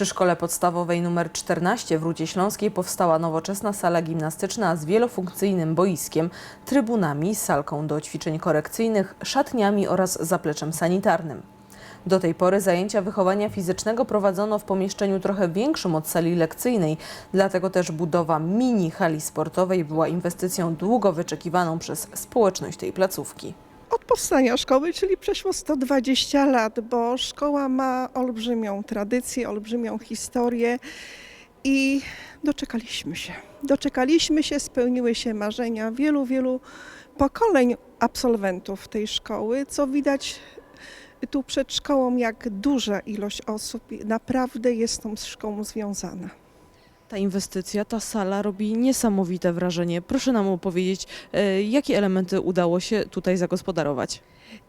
Przy szkole podstawowej nr 14 w Rudzie Śląskiej powstała nowoczesna sala gimnastyczna z wielofunkcyjnym boiskiem, trybunami, salką do ćwiczeń korekcyjnych, szatniami oraz zapleczem sanitarnym. Do tej pory zajęcia wychowania fizycznego prowadzono w pomieszczeniu trochę większym od sali lekcyjnej, dlatego też budowa mini hali sportowej była inwestycją długo wyczekiwaną przez społeczność tej placówki. Od powstania szkoły, czyli przeszło 120 lat, bo szkoła ma olbrzymią tradycję, olbrzymią historię i doczekaliśmy się. Doczekaliśmy się, spełniły się marzenia wielu, wielu pokoleń absolwentów tej szkoły, co widać tu przed szkołą, jak duża ilość osób naprawdę jest tą szkołą związana. Ta inwestycja, ta sala robi niesamowite wrażenie. Proszę nam opowiedzieć, e, jakie elementy udało się tutaj zagospodarować.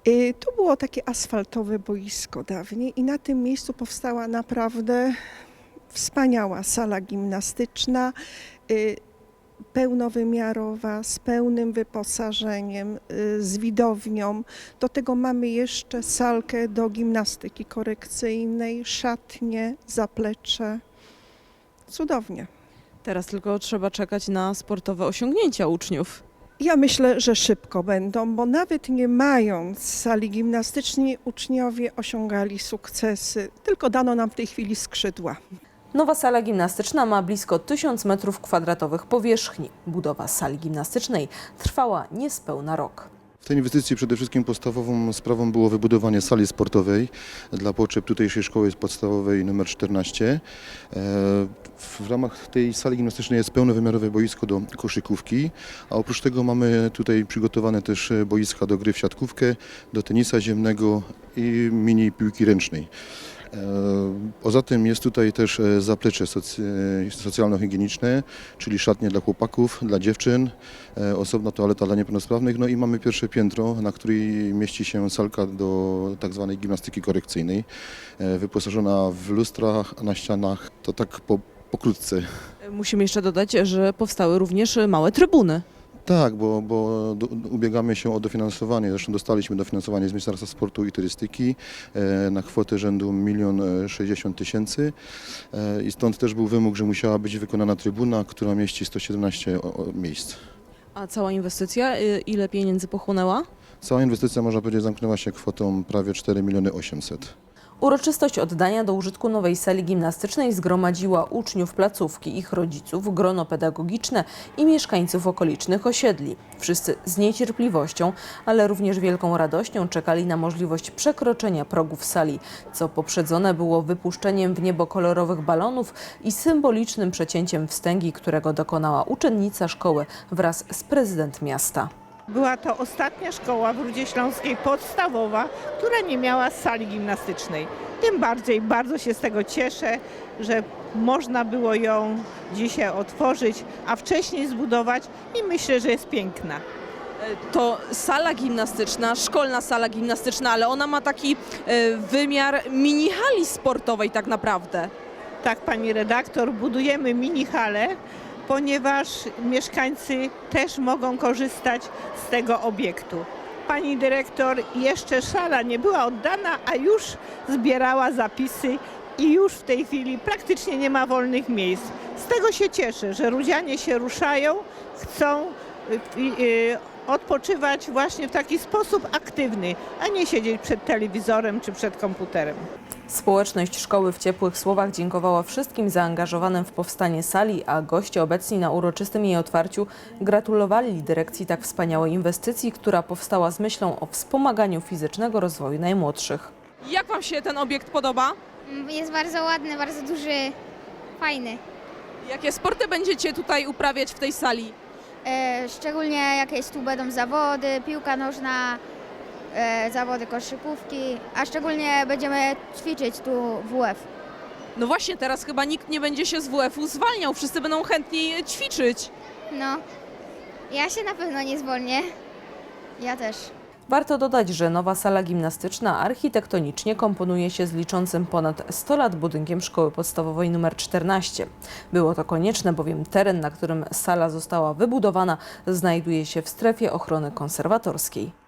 Y, Tu było takie asfaltowe boisko dawniej i na tym miejscu powstała naprawdę wspaniała sala gimnastyczna, y, pełnowymiarowa, z pełnym wyposażeniem, z widownią. Do tego mamy jeszcze salkę do gimnastyki korekcyjnej, szatnie, zaplecze. Cudownie. Teraz tylko trzeba czekać na sportowe osiągnięcia uczniów. Ja myślę, że szybko będą, bo nawet nie mając sali gimnastycznej, uczniowie osiągali sukcesy. Tylko dano nam w tej chwili skrzydła. Nowa sala gimnastyczna ma blisko 1000 m2 powierzchni. Budowa sali gimnastycznej trwała niespełna rok. W tej inwestycji przede wszystkim podstawową sprawą było wybudowanie sali sportowej dla potrzeb tutejszej szkoły podstawowej nr 14. E, W ramach tej sali gimnastycznej jest pełnowymiarowe boisko do koszykówki, a oprócz tego mamy tutaj przygotowane też boiska do gry w siatkówkę, do tenisa ziemnego i mini piłki ręcznej. E, Poza tym jest tutaj też e, zaplecze e, socjalno-higieniczne, czyli szatnie dla chłopaków, dla dziewczyn, osobna toaleta dla niepełnosprawnych, no i mamy pierwsze piętro, na której mieści się salka do tak zwanej gimnastyki korekcyjnej, wyposażona w lustrach na ścianach, to tak po, pokrótce. Musimy jeszcze dodać, że powstały również małe trybuny. Tak, bo, bo do, ubiegamy się o dofinansowanie, zresztą dostaliśmy dofinansowanie z Ministerstwa Sportu i Turystyki e, na kwotę rzędu 1 60 tysięcy e, i stąd też był wymóg, że musiała być wykonana trybuna, która mieści 117 o, o, miejsc. A cała inwestycja, y, ile pieniędzy pochłonęła? Cała inwestycja, można powiedzieć, zamknęła się kwotą prawie 4 miliony 800. Uroczystość oddania do użytku nowej sali gimnastycznej zgromadziła uczniów placówki, ich rodziców, grono pedagogiczne i mieszkańców okolicznych osiedli. Wszyscy z niecierpliwością, ale również wielką radością czekali na możliwość przekroczenia progów sali, co poprzedzone było wypuszczeniem w niebo kolorowych balonów i symbolicznym przecięciem wstęgi, którego dokonała uczennica szkoły wraz z prezydent miasta. Była to ostatnia szkoła w Rudzie Śląskiej podstawowa, która nie miała sali gimnastycznej. Tym bardziej bardzo się z tego cieszę, że można było ją dzisiaj otworzyć, a wcześniej zbudować i myślę, że jest piękna. To sala gimnastyczna, szkolna sala gimnastyczna, ale ona ma taki e, wymiar mini hali sportowej tak naprawdę. Tak, pani redaktor, budujemy mini halę, ponieważ mieszkańcy też mogą korzystać z tego obiektu. Pani dyrektor, jeszcze szala nie była oddana, a już zbierała zapisy i już w tej chwili praktycznie nie ma wolnych miejsc. Z tego się cieszę, że Rudzianie się ruszają, chcą y, y, odpoczywać właśnie w taki sposób aktywny, a nie siedzieć przed telewizorem czy przed komputerem. Społeczność szkoły w ciepłych słowach dziękowała wszystkim zaangażowanym w powstanie sali, a goście obecni na uroczystym jej otwarciu gratulowali dyrekcji tak wspaniałej inwestycji, która powstała z myślą o wspomaganiu fizycznego rozwoju najmłodszych. Jak Wam się ten obiekt podoba? Jest bardzo ładny, bardzo duży, fajny. Jakie sporty będziecie tutaj uprawiać w tej sali? E, szczególnie jakieś tu będą zawody, piłka nożna, zawody koszykówki, a szczególnie będziemy ćwiczyć tu WF. No właśnie, teraz chyba nikt nie będzie się z WF-u zwalniał, wszyscy będą chętniej ćwiczyć. No, ja się na pewno nie zwolnię. Ja też. Warto dodać, że nowa sala gimnastyczna architektonicznie komponuje się z liczącym ponad 100 lat budynkiem szkoły podstawowej nr 14. Było to konieczne, bowiem teren, na którym sala została wybudowana, znajduje się w strefie ochrony konserwatorskiej.